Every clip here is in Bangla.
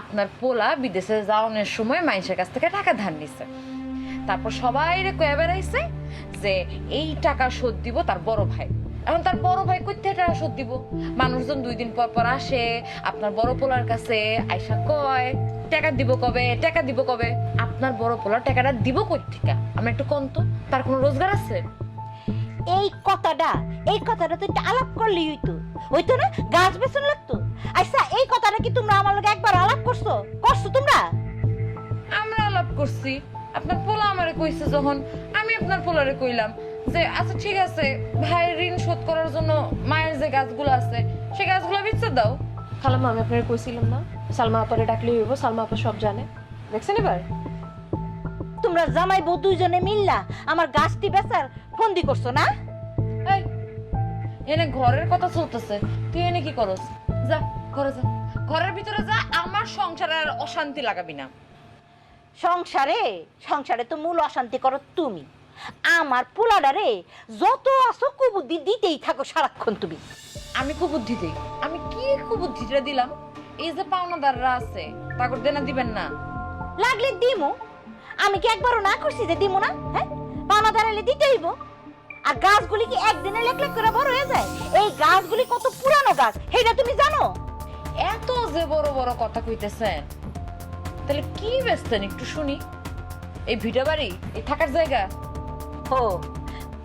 আপনার পোলা বিদেশে যাওয়ানোর সময় মানুষের কাছ থেকে টাকা ধার নিছে। তারপর সবাই রে কয়ে বেড়াইছে যে এই টাকা শোধ দিব তার বড় ভাই। এখন তার বড় ভাই কই থেকে টাকা শোধ দিব? মানুষজন দুই দিন পর পর আসে, আপনার বড় পোলার কাছে আইসা কয়, টাকা দিব কবে? টাকা দিব কবে? আপনার বড় পোলার টাকাটা দিব কই থেকে? আমি একটু কন্ত তার কোনো রোজগার আছে? এই কথাটা এই কথাটা তো একটু আলাপ করলেই হইতো। হইতো না? গাছ বেসন লাগতো? আচ্ছা এই কথাটা কি তোমরা আমার লগে একবার আলাপ করছ? করছ তোমরা? আমরা আলাপ করছি। আপনার পোলা আমারে কইছে যখন আমি আপনার পোলারে কইলাম যে আচ্ছা ঠিক আছে ভাইয়ের ঋণ শোধ করার জন্য মায়ের যে গাছগুলো আছে সেই গাছগুলো বিচ্ছে দাও। খালাম্মা আমি আপনার কইছিলাম না সালমা আপারে ডাকলে হইব সালমা আপা সব জানে। দেখছেন এবার? তোমরা জামাই বউ দুইজনে মিললা আমার গাছটি বেচার ফন্দি করছ না? এই এনে ঘরের কথা চলতেছে তুই এনে কি করস? যা ঘরে যা। ঘরের ভিতরে যা আমার সংসারে আর অশান্তি লাগাবি না। সংসারে? সংসারে তো মূল অশান্তি করো তুমি। আমার পোলাডারে যত আসো কুবুদ্ধি দিতেই থাকো সারাক্ষণ তুমি। আমি খুব বুদ্ধি দিই। আমি কি খুব বুদ্ধিটা দিলাম? এই যে পাওনাদাররা আছে তাকে দেনা দিবেন না। লাগলে দিমু। আমি কি একবারও না করছি যে দিমু না? হ্যাঁ? পানা দাঁড়ালে দিতে হইব। আর গাছগুলি কি একদিনে লেক লেক করে বড় হয়ে যায়? এই গাছগুলি কত পুরানো গাছ সেটা তুমি জানো? এত যে বড় বড় কথা কইতেছেন তাহলে কি বেচতেন একটু শুনি? এই ভিটা বাড়ি এই থাকার জায়গা? ও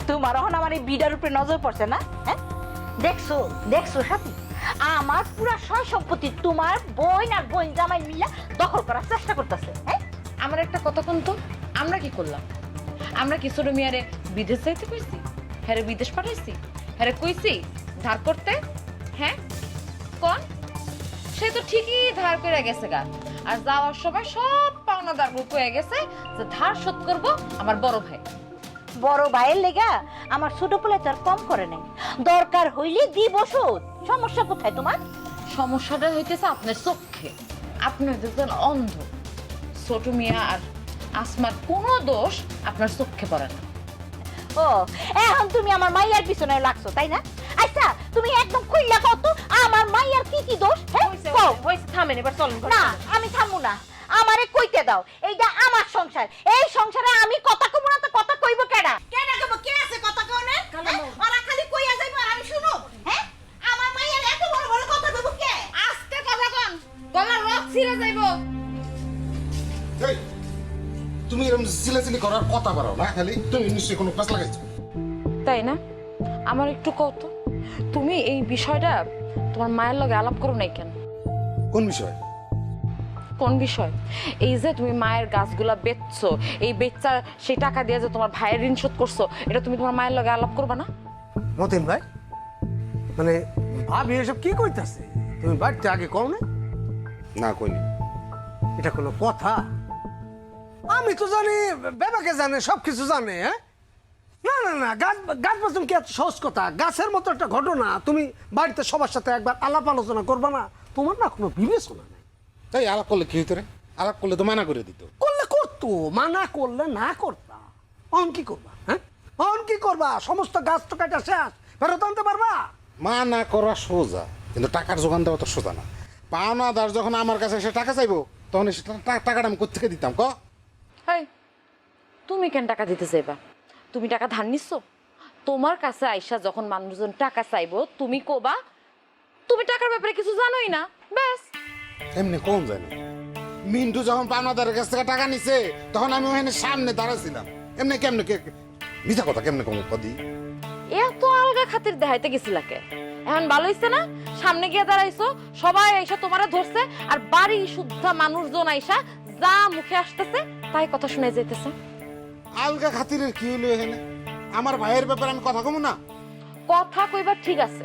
তোমার এখন আমার এই বিডার উপরে নজর পড়ছে না? হ্যাঁ? দেখছ দেখছ সাথী? আমার পুরা সয় সম্পত্তি তোমার বোন আর বোন জামাই মিলা দখল করার চেষ্টা করতেছে হ্যাঁ? আমার একটা কথা কোন তো? আমরা কি করলাম? আমরা কি ছোট মিয়ারে বিদেশ যাইতে কইছি? হ্যাঁ বিদেশ পাঠাইছি? হ্যাঁ কইছি ধার করতে? হ্যাঁ? কোন? সে তো ঠিকই ধার করে গেছে গা। আর যাওয়ার সময় সব পাওনাদার কয়ে গেছে যে ধার শোধ করব আমার বড় ভাই। বড় ভাইয়ের লেগা আমার ছোট পোলে তার কম করে নাই। দরকার হইলে দিব শোধ। সমস্যা কোথায় তোমার? সমস্যাটা হইতেছে আপনার চোখে। আপনি হইতেছেন অন্ধ। ছোট মিয়া আর আসমার কোনো দোষ আপনার চোখে পড়ে না। ও এখন তুমি আমার মাইয়ার পিছনে লাগছো তাই না? আচ্ছা তুমি একদম খুইলা কত আমার মাইয়ার কি কি দোষ হ্যাঁ? কও। হয়েছে থামেন এবার চলেন না আমি থামবো না। আমারে কইতে দাও এইটা আমার সংসার। এই সংসারে আমি কথা কইব না তো কথা কইব কেডা? কেডা কইব? কে আছে কথা কওনে ওরা খালি কইয়া যাইব আর আমি শুনো। হ্যাঁ? আমার মাইয়ার এত বড় বড় কথা কইব কে? আস্তে কথা কন গলার রক ছিঁড়ে যাইবো। তুমি এরকম চিলাচিলি করার কথা পারো না খালি তুমি নিশ্চয়ই কোনো কাজ লাগাইছো। তাই না? আমার একটু কত তুমি এই বিষয়টা তোমার মায়ের লগে আলাপ করো নাই কেন? কোন বিষয়? কোন বিষয়? এই যে তুমি মায়ের গাছগুলা বেচছো এই বেচার সেই টাকা দিয়ে যে তোমার ভাইয়ের ঋণ শোধ করছ এটা তুমি তোমার মায়ের লগে আলাপ করবা না? মতিন ভাই মানে ভাবি এসব কি কইতাছে? তুমি বাড়িতে আগে কও না? না কইনি। এটা কোনো কথা? আমি তো জানি বেবাকে জানে সব কিছু জানে হ্যাঁ? না না না গাছ গাছ বাঁচান কি এত সহজ কথা? গাছের মতো একটা ঘটনা তুমি বাড়িতে সবার সাথে একবার আলাপ আলোচনা করবা না? তোমার না কোনো বিবেচনা নেই। তাই আলাপ করলে কি হইতো রে? আলাপ করলে তো মানা করে দিত। করলে করতো মানা করলে না করতা। অন কি করবা হ্যাঁ? অন কি করবা? সমস্ত গাছ তো কাটা শেষ ফেরত আনতে পারবা? মানা করা সোজা কিন্তু টাকার যোগান দেওয়া তো সোজা না। পাওনা পাওনাদার যখন আমার কাছে সে টাকা চাইব তখন সে টাকাটা আমি কোথেকে দিতাম ক? হাই তুমি কেন টাকা দিতে চাইবা? তুমি টাকা ধার নিচ্ছ তোমার কাছে আইসা যখন মানুষজন টাকা চাইব তুমি কোবা তুমি টাকার ব্যাপারে কিছু জানোই না ব্যাস। এমনি কম জানি? মিন্টু যখন পাওনাদারের কাছ থেকে টাকা নিছে তখন আমি ওখানে সামনে দাঁড়াছিলাম এমনি কেমনে কে মিথ্যা কথা কেমনে কম কদি? এত আলগা খাতির দেখাইতে গেছিলাকে এখন ভালো হইছে না? সামনে গিয়ে দাঁড়াইছো সবাই আইসা তোমারে ধরছে আর বাড়ি শুদ্ধা মানুষজন আইসা যা মুখে আসতেছে তাই কথা শুনে যাইতেছে। আলগা খাতিরের কি হলো এখানে? আমার ভাইয়ের ব্যাপারে আমি কথা কম না? কথা কইবার ঠিক আছে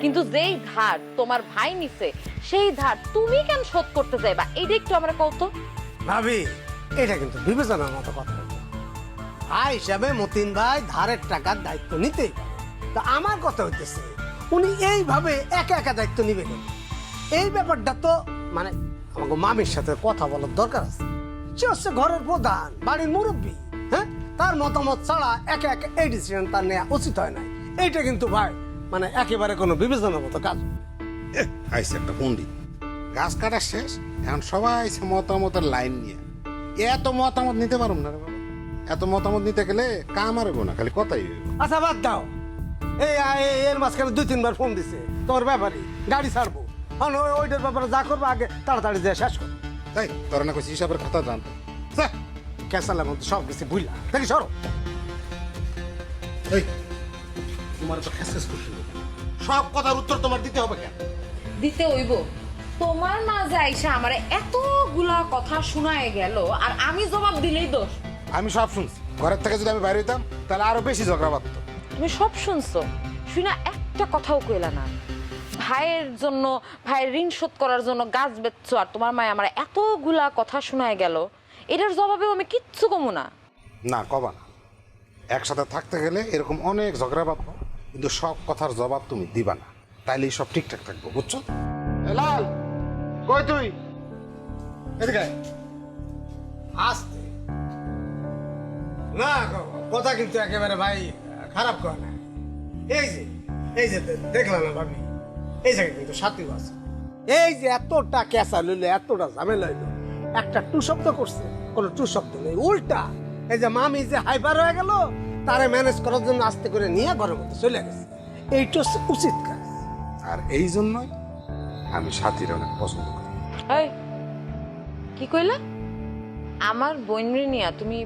কিন্তু যেই ধার তোমার ভাই নিছে সেই ধার তুমি কেন শোধ করতে যাইবা? এইটা একটু আমরা কত ভাবি এটা কিন্তু বিবেচনার মতো কথা। ভাই হিসাবে মতিন ভাই ধারের টাকার দায়িত্ব নিতে। তা আমার কথা হইতেছে উনি এইভাবে একা একা দায়িত্ব নিবে এই ব্যাপারটা তো মানে আমাকে মামির সাথে কথা বলার দরকার আছে। সে হচ্ছে ঘরের প্রধান বাড়ির মুরব্বী হ্যাঁ? তার মতামত ছাড়া একে একে এই ডিসিশন তার নেওয়া উচিত হয় না এইটা কিন্তু ভাই মানে একেবারে কোনো বিবেচনার মতো কাজ। আইসে একটা পন্ডিত গাছ কাটা শেষ এখন সবাই সে মতামতের লাইন নিয়ে। এত মতামত নিতে পারুম না রে বাবা। এত মতামত নিতে গেলে কাম আর হইবো না খালি কথাই হইবো। আচ্ছা বাদ দাও। এই আ- এ- এর মাঝখানে দুই তিনবার ফোন দিছে। তোর ব্যাপারে গাড়ি ছাড়বো। ওইটার ব্যাপারে যা করব আগে তাড়াতাড়ি যে শেষ কর। তাই তোরা না কইছি হিসাবের কথা জানতো ক্যাসালের মধ্যে সব কিছু বুঝলা দেখি সরো। এই তোমার তো খেস খেস সব কথার উত্তর তোমার দিতে হবে কেন? দিতে হইব। তোমার মাঝে আইসা আমার এতগুলা কথা শোনায় গেল আর আমি জবাব দিলেই দোষ। আমি সব শুনছি। ঘরের থেকে যদি আমি বাইরে হইতাম তাহলে আরও বেশি ঝগড়া বাঁধতো। তুমি সব শুনছো। শুনা একটা কথাও কইলা না। ভাইয়ের জন্য ভাইয়ের ঋণ শোধ করার জন্য গাছ বেচছো আর তোমার মায় আমার এতগুলা কথা শোনায় গেল। এটার জবাবেও আমি কিচ্ছু কমু না। না কবা না। একসাথে থাকতে গেলে এরকম অনেক ঝগড়া বাঁধবো কিন্তু সব কথার জবাব তুমি দিবা না। তাইলে সব ঠিকঠাক থাকব বুঝছ? এ লাল কই তুই? এদিকে আয়। আসতে। না কথা কিন্তু একেবারে ভাই খারাপ কর না। এই যে এই যে দে- দেখলাম না ভাবি এই জায়গায় কিন্তু সাথী আছে। এই যে এতটা ক্যাসা লইলো এতটা ঝামেলা হইল একটা টু শব্দ করছে কোনো টু শব্দ নেই উল্টা। এই যে মামি যে হাইপার হয়ে গেল তারে ম্যানেজ করার জন্য আস্তে করে নিয়ে ঘরের মধ্যে চলে গেছে। এইটা হচ্ছে উচিত কাজ। আর এই জন্যই আমি সাথীর অনেক পছন্দ করি। এই কি কইলা? আমার বইনরে নিয়া তুমি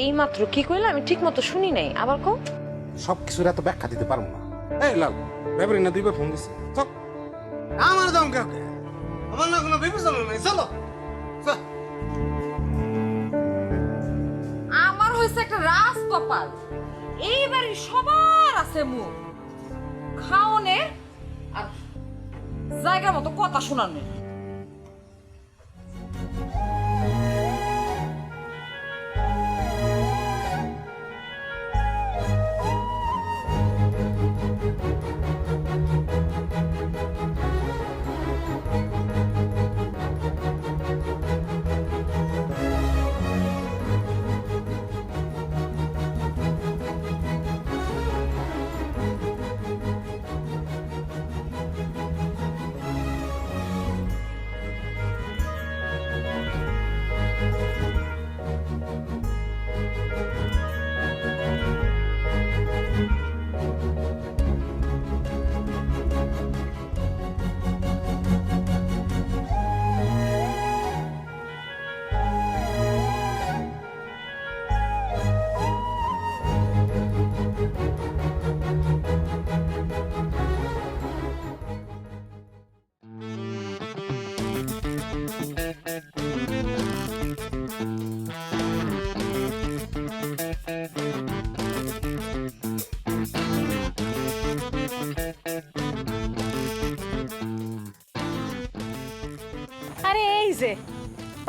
এই মাত্র কি কইলা? আমি ঠিক মতো শুনি নাই আবার কও। সব কিছুর এত ব্যাখ্যা দিতে পারব না। এই লাল ব্যাপারে না দুইবার ফোন দিছি। চল। আমার দাম কাউকে? আমার না কোনো বিবেচনা নেই চলো। আমার হয়েছে একটা রাস কপাল এইবারে সবার আছে মুখ। খাওনের আর জায়গা মতো কথা শোনানোর।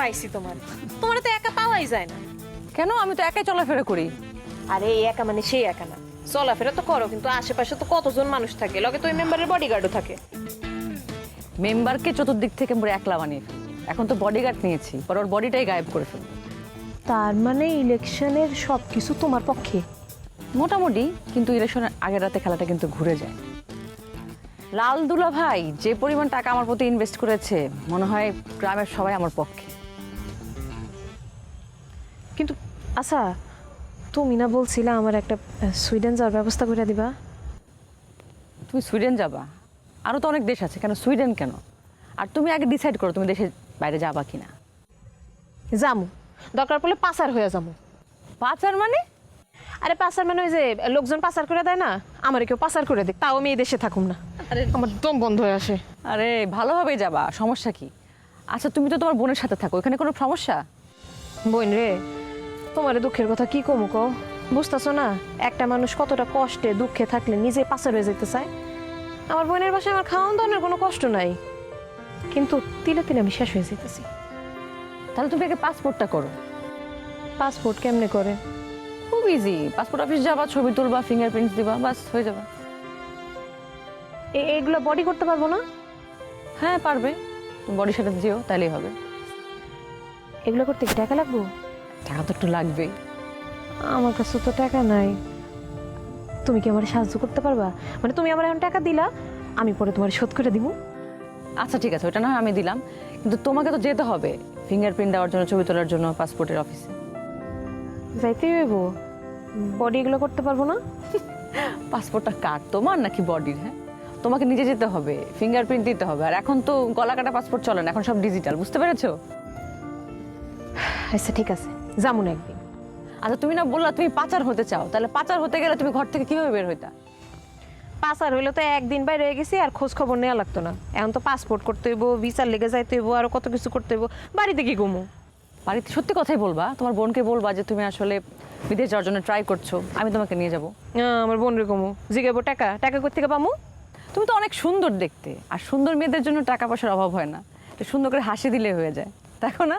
পাইছি তোমার। তোমার তো একা পাওয়াই যায় না। কেন? আমি তো একাই চলাফেরা করি। আরে এই একা মানে সেই একা না। চলাফেরা তো করো কিন্তু আশেপাশে তো কতজন মানুষ থাকে? লগে তো ওই মেম্বারের বডিগার্ডও থাকে। মেম্বারকে চতুর্দিক থেকে পুরো একলা বানিয়ে ফেলব। এখন তো বডিগার্ড নিয়েছি পর ওর বডিটাই গায়েব করে ফেলব। তার মানে ইলেকশনের সব কিছু তোমার পক্ষে? মোটামুটি কিন্তু ইলেকশনের আগের রাতে খেলাটা কিন্তু ঘুরে যায়। লাল দুলা ভাই যে পরিমাণ টাকা আমার প্রতি ইনভেস্ট করেছে মনে হয় গ্রামের সবাই আমার পক্ষে। কিন্তু আচ্ছা তুমি না বলছিলা আমার একটা সুইডেন যাওয়ার ব্যবস্থা করে দিবা? তুমি সুইডেন যাবা? আরও তো অনেক দেশ আছে কেন সুইডেন কেন? আর তুমি আগে ডিসাইড করো তুমি দেশের বাইরে যাবা কিনা। যামু। দরকার পড়লে পাচার হয়ে যামু। পাচার মানে? আরে পাচার মানে ওই যে লোকজন পাচার করে দেয় না আমার কেউ পাচার করে দিক তাও আমি এই দেশে থাকুম না। আরে আমার দম বন্ধ হয়ে আসে। আরে ভালোভাবেই যাবা সমস্যা কি? আচ্ছা তুমি তো তোমার বোনের সাথে থাকো এখানে কোনো সমস্যা? বোন রে। তোমার দুঃখের কথা কি কমু কও? বুঝতেছো না? একটা মানুষ কতটা কষ্টে দুঃখে থাকলে নিজে পাশে হয়ে যেতে চায়? আমার বোনের বাসায় আমার খাওয়ান দাওয়ানোর কোনো কষ্ট নাই। কিন্তু তিলে তিলে আমি শেষ হয়ে যেতেছি। তাহলে তুমি আগে পাসপোর্টটা করো। পাসপোর্ট কেমনে করে? খুব ইজি পাসপোর্ট অফিস যাবা ছবি তুলবা ফিঙ্গারপ্রিন্টস দিবা বাস হয়ে যাবে। এ- এগুলো বডি করতে পারব না? হ্যাঁ পারবে। তুমি বডির সাথে যেও তাহলেই হবে। এগুলো করতে কি টাকা লাগবো? টাকা তো একটু লাগবেই। আমার কাছে তো টাকা নাই। তুমি কি আমার সাহায্য করতে পারবা? মানে তুমি আমার এখন টাকা দিলা আমি পরে তোমার শোধ করে দিব। আচ্ছা ঠিক আছে ওটা না আমি দিলাম। কিন্তু তোমাকে তো যেতে হবে ফিঙ্গারপ্রিন্ট দেওয়ার জন্য ছবি তোলার জন্য পাসপোর্টের অফিসে যাইতে হইব। বডি এগুলো করতে পারব না? পাসপোর্টটা কার? তোমার নাকি বডির হ্যাঁ? তোমাকে নিজে যেতে হবে ফিঙ্গারপ্রিন্ট দিতে হবে। আর এখন তো গলা কাটা পাসপোর্ট চলে না এখন সব ডিজিটাল বুঝতে পেরেছ? আচ্ছা ঠিক আছে। যামুন একদিন। আচ্ছা তুমি না বললা তুমি পাচার হতে চাও। তাহলে পাচার হতে গেলে তুমি ঘর থেকে কীভাবে বের হইতা? পাসার হইলে তো একদিন বাইরে রয়ে গেছি আর খোঁজ খবর নেওয়া লাগতো না। এখন তো পাসপোর্ট করতে হইব ভিসার লেগে যাইতে হইব আরও কত কিছু করতে হইব। বাড়িতে কি ঘুমো? বাড়িতে সত্যি কথাই বলবা তোমার বোনকে বলবা যে তুমি আসলে বিদেশ যাওয়ার জন্য ট্রাই করছ আমি তোমাকে নিয়ে যাব। আমার বোন রে ঘুমো। জিগাবো টাকা টাকা কোথেকে পামু? তুমি তো অনেক সুন্দর দেখতে আর সুন্দর মেয়েদের জন্য টাকা পয়সার অভাব হয় না। তো সুন্দর করে হাসি দিলে হয়ে যায়। দেখো না।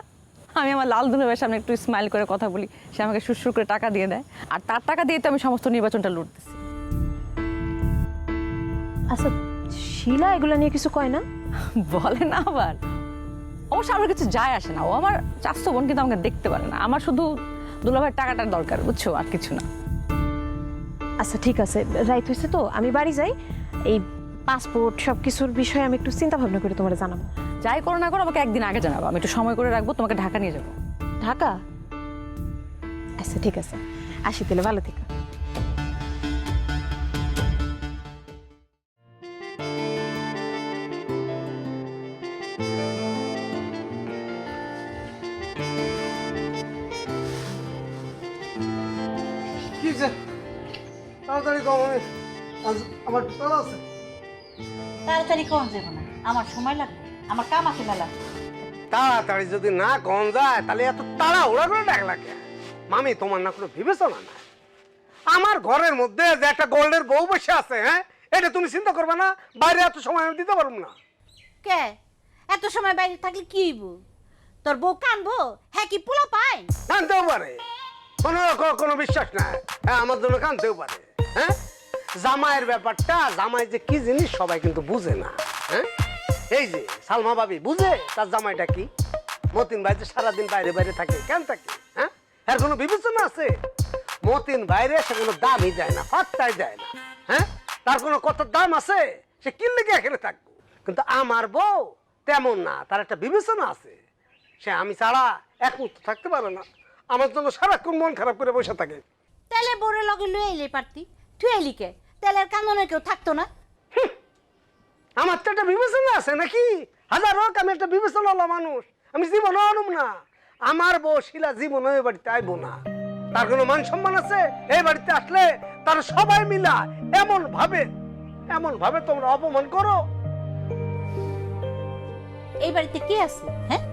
আমি আমার লাল দুলাভাইয়ের সামনে একটু স্মাইল করে কথা বলি। সে আমাকে সুরসুর করে টাকা দিয়ে দেয়। আর তার টাকা দিয়ে তো আমি সমস্ত নির্বাচনটা লুটতেছি আচ্ছা শিলা এগুলো নিয়ে কিছু কয় না? বলে না আবার। অবশ্য আমার কিছু যায় আসে না। ও আমার চাষতো বোন কিন্তু আমাকে দেখতে পারে না। আমার শুধু দুলাভাইয়ের টাকাটার দরকার বুঝছ? আর কিছু না। আচ্ছা ঠিক আছে। রাইট হয়েছে তো। আমি বাড়ি যাই। এই পাসপোর্ট সব কিছুর বিষয়ে আমি একটু চিন্তা ভাবনা করে তোমার জানাব। যাই করো না করো আমাকে একদিন আগে জানাব। আমি একটু সময় করে রাখব তোমাকে ঢাকা নিয়ে যাব। ঢাকা? আচ্ছা ঠিক আছে। আসি তাহলে ভালো থেকে। তাড়াতাড়ি কম আমি আমার তাড়া আছে। তাড়াতাড়ি যাব না। আমার সময় লাগবে। আমার কাম আছে মেলা। তাড়াতাড়ি যদি না কম যায় তাহলে এত তাড়া ওড়া করে ডাক লাগে মামি তোমার না কোনো বিবেচনা না আমার ঘরের মধ্যে যে একটা গোল্ডের বউ বসে আছে হ্যাঁ? এটা তুমি চিন্তা করবে না বাইরে এত সময় আমি দিতে পারব না। কে? এত সময় বাইরে থাকলে কি হইব? তোর বউ কানবো? হ্যাঁ কি পোলা পায়? কানতেও পারে। কোনো কোনো বিশ্বাস নাই। হ্যাঁ আমার জন্য কানতেও পারে। হ্যাঁ? জামাইয়ের ব্যাপারটা জামাই যে কি জিনিস সবাই কিন্তু বুঝে না। হ্যাঁ? এই যে সালমা বাবি বুঝে? তার জামাইটা কি? মতিন ভাই যে সারাদিন বাইরে বাইরে থাকে কেন থাকে? হ্যাঁ? এর কোনো বিবেচনা আছে? মতিন বাইরে সে কোনো দামই দেয় না ফাত্তাই দেয় না হ্যাঁ? তার কোনো কত দাম আছে? সে কিনলে কি এখানে থাকব। কিন্তু আমার বউ তেমন না তার একটা বিবেচনা আছে। সে আমি ছাড়া এক মুহূর্ত থাকতে পারে না। আমার জন্য সারাক্ষণ মন খারাপ করে বসে থাকে। তাহলে বোরে লগে লুয়ে এলে পারতি। তুই এলি কে? তাহলে আর কান্দনে কেউ থাকতো না। আমার তো একটা বিবেচনা আছে নাকি? হাজার হোক আমি একটা বিবেচনা হলো মানুষ। আমি জীবন আনুম না। আমার বউ শিলা জীবন ওই বাড়িতে আইবো না। তার কোনো মান সম্মান আছে? এই বাড়িতে আসলে তার সবাই মিলা এমন ভাবে এমন ভাবে তোমরা অপমান করো। এই বাড়িতে কে আছে? হ্যাঁ?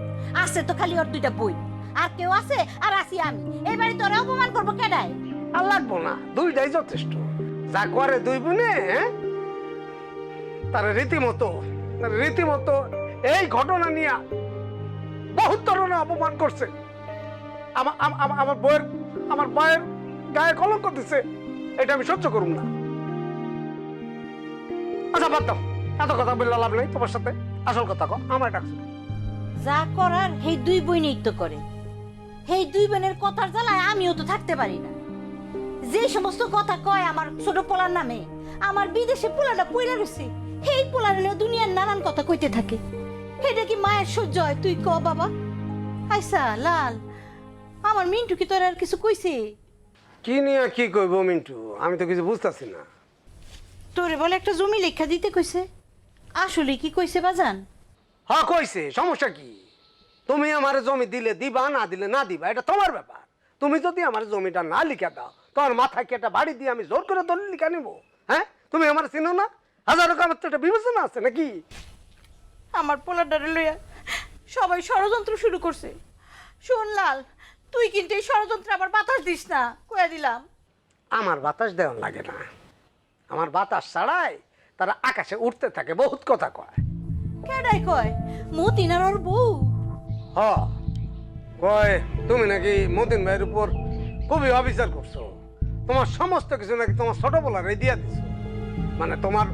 আছে তো খালি ওর দুইটা বই। আর কেউ আছে? আর আছি আমি। এই বাড়িতে ওরা অপমান করব কেডায়? আর লাগবো না। দুইটাই যথেষ্ট। যা করে দুই বোনে হ্যাঁ? তার রীতিমতো রীতিমতো এই ঘটনা নিয়ে বহুত ধরনের অপমান করছে। আমার আম- আম- আমার বইয়ের আমার বয়ের গায়ে কলঙ্ক দিছে, এটা আমি সহ্য করুম না। আচ্ছা বাদ দাও। এত কথা বললে লাভ নেই তোমার সাথে। আসল কথা কো আমার ডাকছে যা করার সেই দুই বইনেই তো করে। সেই দুই বোনের কথার জ্বালায় আমিও তো থাকতে পারি না। যে সমস্ত কথা কয় আমার ছোট পোলার নামে, আমার বিদেশে পোলাটা পইরা রয়েছে সেই পোলার দুনিয়ার নানান কথা কইতে থাকে। এটা কি মায়ের সহ্য হয়? তুই ক বাবা? আইসা লাল আমার মিন্টু কি তোর আর কিছু কইছে? কি নিয়ে কি কইব মিন্টু? আমি তো কিছু বুঝতেছি না। তোরে বলে একটা জমি লেখা দিতে কইছে। আসলে কি কইছে বাজান হ্যাঁ কইছে। সমস্যা কি? তুমি আমার জমি দিলে দিবা না দিলে না দিবা এটা তোমার ব্যাপার। তুমি যদি আমার জমিটা না লিখে দাও তোমার মাথায় কি একটা বাড়ি দিয়ে আমি জোর করে দলিল লিখে নিব? হ্যাঁ? তুমি আমার চিনো না? হাজার রকম আমার তো একটা বিবেচনা আছে নাকি? আমার পোলাডারে লইয়া সবাই ষড়যন্ত্র শুরু করছে। শোন লাল তুই কিন্তু এই ষড়যন্ত্রে আবার বাতাস দিস না কয়ে দিলাম। আমার বাতাস দেওয়ার লাগে না। আমার বাতাস ছাড়াই তারা আকাশে উঠতে থাকে বহুত কথা কয়। কেডাই কয়? মতিন আর ওর বউ। হ কয় তুমি নাকি মতিন ভাইয়ের উপর খুবই অবিচার করছ। তোমার সমস্ত কিছু নাকি তোমার ছোট বলার দিয়া দিছো। মানে তোমার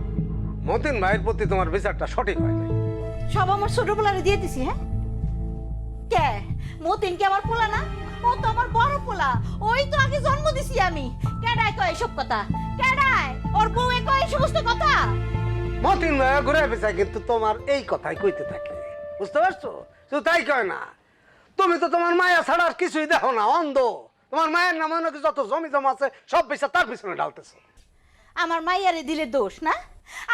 মতিন ভাইয়ের প্রতি তোমার বিচারটা সঠিক হয় নাই। সব আমার ছোটবেলারে দিয়ে দিছি হ্যাঁ? কে? মতিন কি আমার পোলা না? ও তো আমার বড় পোলা। ওই তো আগে জন্ম দিছি আমি। কেডাই কয় এসব কথা? কেডাই ওর বউ কয় এই সমস্ত কথা? মতিন ভাই ঘুরে পেঁচা কিন্তু তোমার এই কথাই কইতে থাকে। বুঝতে পারছ? শুধু তাই কয় না। তুমি তো তোমার মায়া ছাড়া আর কিছুই দেখো না অন্ধ। তোমার মায়ের নামে যত জমি জমা আছে সব পয়সা তার পিছনে ঢালতেছো। আমার মাইয়ারে দিলে দোষ না?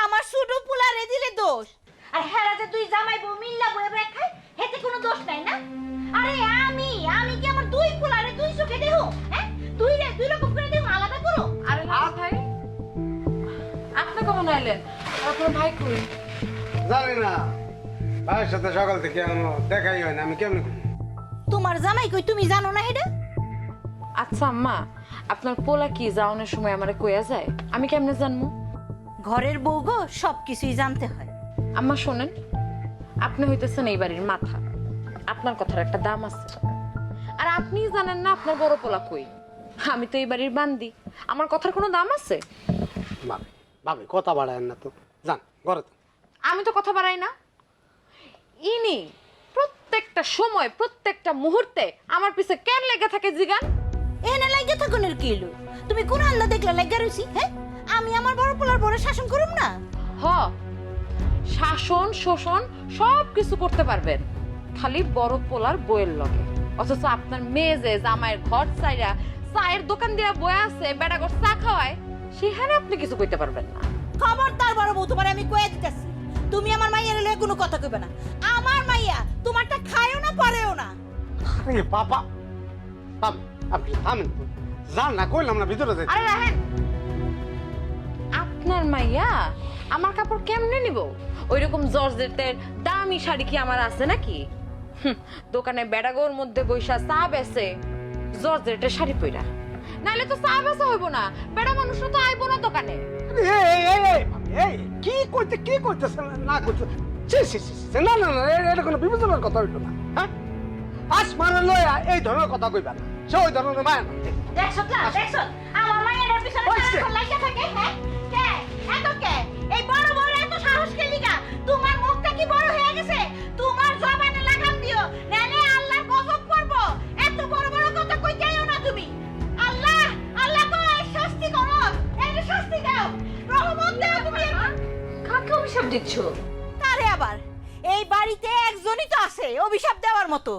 আমার ছোট পুলারে দিলে দোষ। আর হেরা যে তুই জামাই বউ মিল্লা বউ এবার খাই হেতে কোনো দোষ নাই না? আরে আমি আমি কি আমার দুই পুলারে দুই চোখে দেহ? হ্যাঁ? দুই রে দুই রকম করে দেহ আলাদা করো। আরে না ভাই। আপনি কখন আইলেন? আপনার ভাই কই? জানি না। ভাইয়ের সাথে সকাল থেকে এখনও দেখাই হয় না আমি কেমনি? তোমার জামাই কই তুমি জানো না এটা আচ্ছা আম্মা আপনার পোলা কি যাওয়ানোর সময় আমারে কইয়া যায়? আমি কেমনে জানব ঘরের বউ গো সব কিছুই জানতে হয়। আম্মা শোনেন আপনি হইতেছেন এই বাড়ির মাথা। আপনার কথার একটা দাম আছে। আর আপনি জানেন না আপনার বড় পোলা কই। আমি তো এই বাড়ির বান্দি। আমার কথার কোনো দাম আছে? ভাবি ভাবি কথা বাড়ায় না তো। জান ঘরে তো। আমি তো কথা বাড়াই না। ইনি প্রত্যেকটা সময় প্রত্যেকটা মুহূর্তে আমার পিছে কেন লেগে থাকে জিগান? এনে লাগে থাকুনের কিলো তুমি কোন আল্লাহ দেখলে লাগা রইছি হ্যাঁ? আমি আমার বড় পোলার বড় শাসন করুম না? হ শাসন শোষণ সব কিছু করতে পারবেন। খালি বড় পোলার বইয়ের লগে। অথচ আপনার মেয়ে যে জামাইয়ের ঘর চাইরা চায়ের দোকান দিয়া বয়ে আছে বেড়া ঘর চা খাওয়ায় সেখানে আপনি কিছু কইতে পারবেন না। খবরদার বড় বউ তোমার আমি কয়ে দিতেছি। তুমি আমার মাইয়ার লয়ে কোনো কথা কইবে না। আমার মাইয়া তোমারটা খায়ও না পরেও না। আরে বাবা ভাবি আপনি থামেন তো। না কইলাম না ভিতরে যাই আরে রাহেন! আপনার মাইয়া আমার কাপড় কেমনে নিব? ওই রকম জর্জেটের দামি শাড়ি কি আমার আছে নাকি? হুম, দোকানে বেড়াগোর মধ্যে বৈশা চা বেছে জর্জেটের শাড়ি পইরা। নাইলে তো চা বেচা হইব না বেড়া মানুষরা তো আইব না দোকানে। এই এই এই এই ভাবি, এই কি কইতে কি কইতেছে না কইতে? ছি ছি ছি ছি, না না না এ- এটা কোনো বিবেচনার কথা হইল না হ্যাঁ? আসমানের লয়া এই ধরনের কথা কইবা না। সে ওই ধরনের মায়া না দেখছ না দেখছ আমার মায়ের পিছনে। সারাক্ষণ লাগিয়া থাকে হ্যাঁ কে এত কে এই বড় বড় এত সাহস কে লিগা তোমার মুখটা কি বড় হয়ে গেছে তোমার জবানে লাগাম দিও নালে আল্লাহর গজব করব এত বড় বড় কথা কই যাইও না তুমি আল্লাহ আল্লাহ এই শাস্তি করো এই যে শাস্তি দাও রহমত দাও তুমি কাকে অভিশাপ দিচ্ছ তারে আবার এই বাড়িতে একজনই তো আছে অভিশাপ দেওয়ার মতো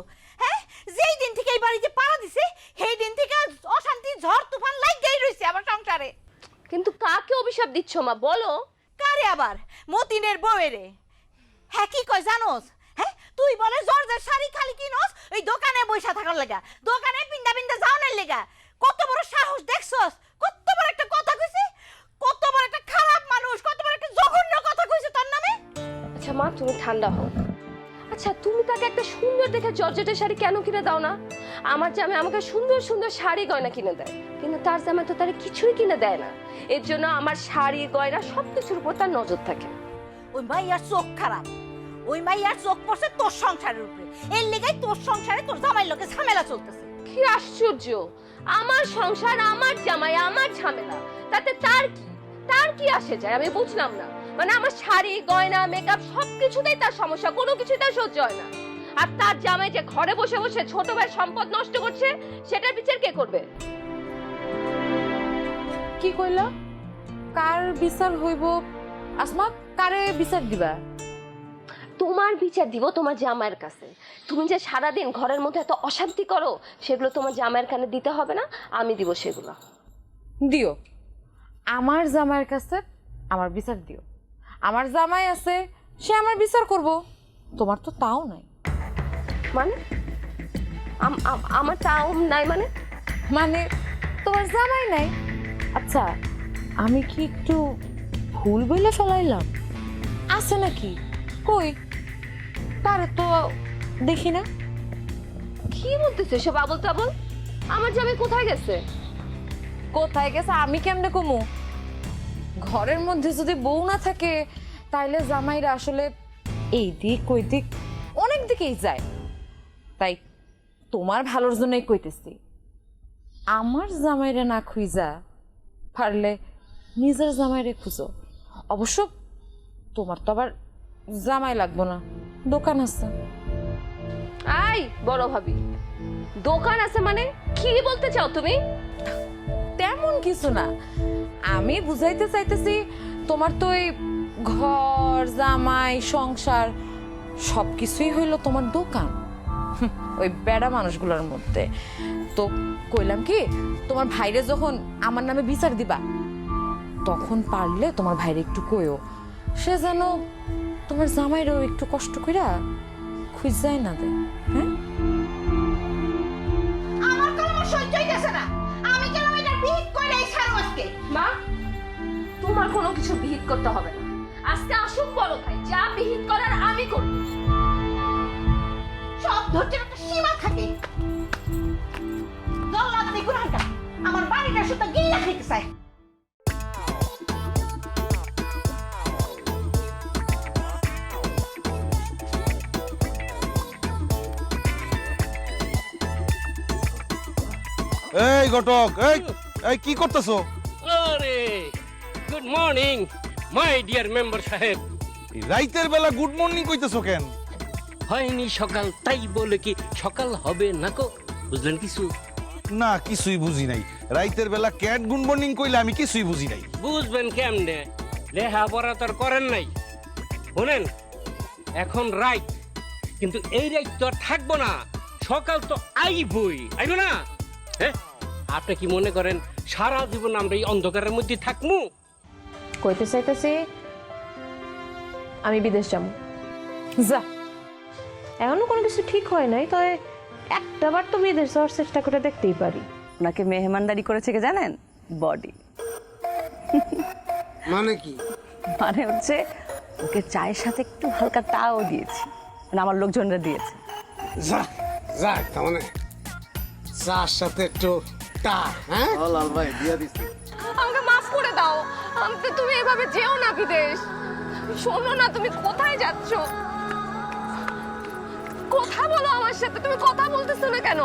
যেই দিন থেকে এই বাড়িতে পাড়া দিছে সেই দিন থেকে অশান্তি ঝড় তুফান লাগেই রইছে আমার সংসারে। কিন্তু কাকে অভিশাপ দিচ্ছ মা বলো। কারে আবার? মতিনের বউয়েরে। হ্যাঁ কি কয় জানোস? হ্যাঁ তুই বলে জর্জের শাড়ি খালি কিনোস ওই দোকানে বইসা থাকার লেগা। দোকানে পিন্দা পিন্দা যাওনের লেগা। কত বড় সাহস দেখছস? কত বড় একটা কথা কইছে? কত বড় একটা খারাপ মানুষ কত বড় একটা জঘন্য কথা কইছে তোর নামে? আচ্ছা মা তুমি ঠান্ডা হও। আচ্ছা তুমি তাকে একটা সুন্দর দেখে জর্জেটের শাড়ি কেন কিনে দাও না? আমার জামাই আমাকে সুন্দর সুন্দর শাড়ি গয়না কিনে দেয়। কিন্তু তার জামাই তো তার কিছুই কিনে দেয় না। এর জন্য আমার শাড়ি গয়না সব কিছুর উপর তার নজর থাকে। ওই মাইয়ার চোখ খারাপ। ওই মাইয়ার চোখ পড়ছে তোর সংসারের উপরে। এর লেগাই তোর সংসারে তোর জামাই লোকে ঝামেলা চলতেছে। কি আশ্চর্য! আমার সংসার আমার জামাই আমার ঝামেলা। তাতে তার কি? তার কি আসে যায়? আমি বুঝলাম না। মানে আমার শাড়ি গয়না মেকআপ সব কিছুতেই তার সমস্যা কোনো কিছুই তার সহ্য হয় না। আর তার জামাই যে ঘরে বসে বসে ছোট ভাই সম্পদ নষ্ট করছে সেটার বিচার কে করবে? কি কইলা? কার বিচার হইব? আসমা কারে বিচার দিবা? তোমার বিচার দিব তোমার জামাইয়ের কাছে। তুমি যে সারাদিন ঘরের মধ্যে এত অশান্তি করো সেগুলো তোমার জামাইয়ের কানে দিতে হবে না আমি দিব সেগুলো। দিও। আমার জামাইয়ের কাছে আমার বিচার দিও। আমার জামাই আছে সে আমার বিচার করব। তোমার তো তাও নাই। মানে? আম- আম- আমার তাও নাই মানে? মানে তোমার জামাই নাই। আচ্ছা। আমি কি একটু ভুল বইলে ফেলাইলাম আছে নাকি? কই? তার তো দেখি না। কি বলতেছে সে আবল তাবল আমার জামাই কোথায় গেছে? কোথায় গেছে আমি কেমনে কমু? ঘরের মধ্যে যদি বউ না থাকে তাইলে জামাইরা আসলে এই দিক ওই দিক অনেক দিকেই যায়। তাই তোমার ভালোর জন্যই কইতেছি আমার জামাইরে না খুঁজা পারলে নিজের জামাইরে খুঁজো। অবশ্য তোমার তো আবার জামাই লাগবো না দোকান আছে। আই বড় ভাবি দোকান আছে মানে কি বলতে চাও তুমি? তেমন কিছু না আমি বুঝাইতে চাইতেছি, তোমার তো এই ঘর, জামাই, সংসার সব কিছুই হইল তোমার দোকান। ওই বেড়া মানুষগুলোর মধ্যে। তো কইলাম কি, তোমার ভাইরে যখন আমার নামে বিচার দিবা, তখন পারলে তোমার ভাইরে একটু কইও। সে যেন তোমার জামাইরও একটু কষ্ট কইরা খুঁজ যায় না দে। তোমার কোনো কিছু বিহিত করতে হবে না। আজকে আসুক বড় ভাই যা বিহিত করার আমি করব সব ধৈর্যের একটা সীমা থাকে। জল্লাদ দেখুন হাঁটা আমার বাড়িটা শুধু গিল্লা খেতে চায়। এই ঘটক এই এই কি করতেছো? আরে good morning my dear member সাহেব। রাইতের বেলা গুড মর্নিং কইতেছো কেন? হয়নি সকাল তাই বলে কি সকাল হবে না কো? বুঝলেন কিছু? না কিছুই বুঝি নাই। রাইতের বেলা ক্যাট গুড মর্নিং কইলে আমি কিছুই বুঝি নাই। বুঝবেন কেমনে? লেহা পড়া তো আর করেন নাই। শোনেন এখন রাইট কিন্তু এই রাইট তো আর থাকব না। সকাল তো আইবই আইব না? হ্যাঁ? আপনি কি মনে করেন সারা জীবন আমরা এই অন্ধকারের মধ্যে থাকমু? কইতে চাইতেছি আমি বিদেশ যাব। যা। এখনও কোনো কিছু ঠিক হয় নাই তবে একটা বার তো বিদেশ যাওয়ার চেষ্টা করে দেখতেই পারি। ওনাকে মেহমানদারি করেছে কি জানেন? বডি। মানে কি? মানে হচ্ছে ওকে চায়ের সাথে একটু হালকা টাও দিয়েছি। মানে আমার লোকজনরা দিয়েছে। যা যাক তার মানে চার সাথে একটু টা হ্যাঁ? আমাকে মাফ করে দাও আমি- তুমি এভাবে যেও না বিদেশ। শোনো না, তুমি কোথায় যাচ্ছ? কথা বলো আমার সাথে, তুমি কথা বলতেছো না কেন?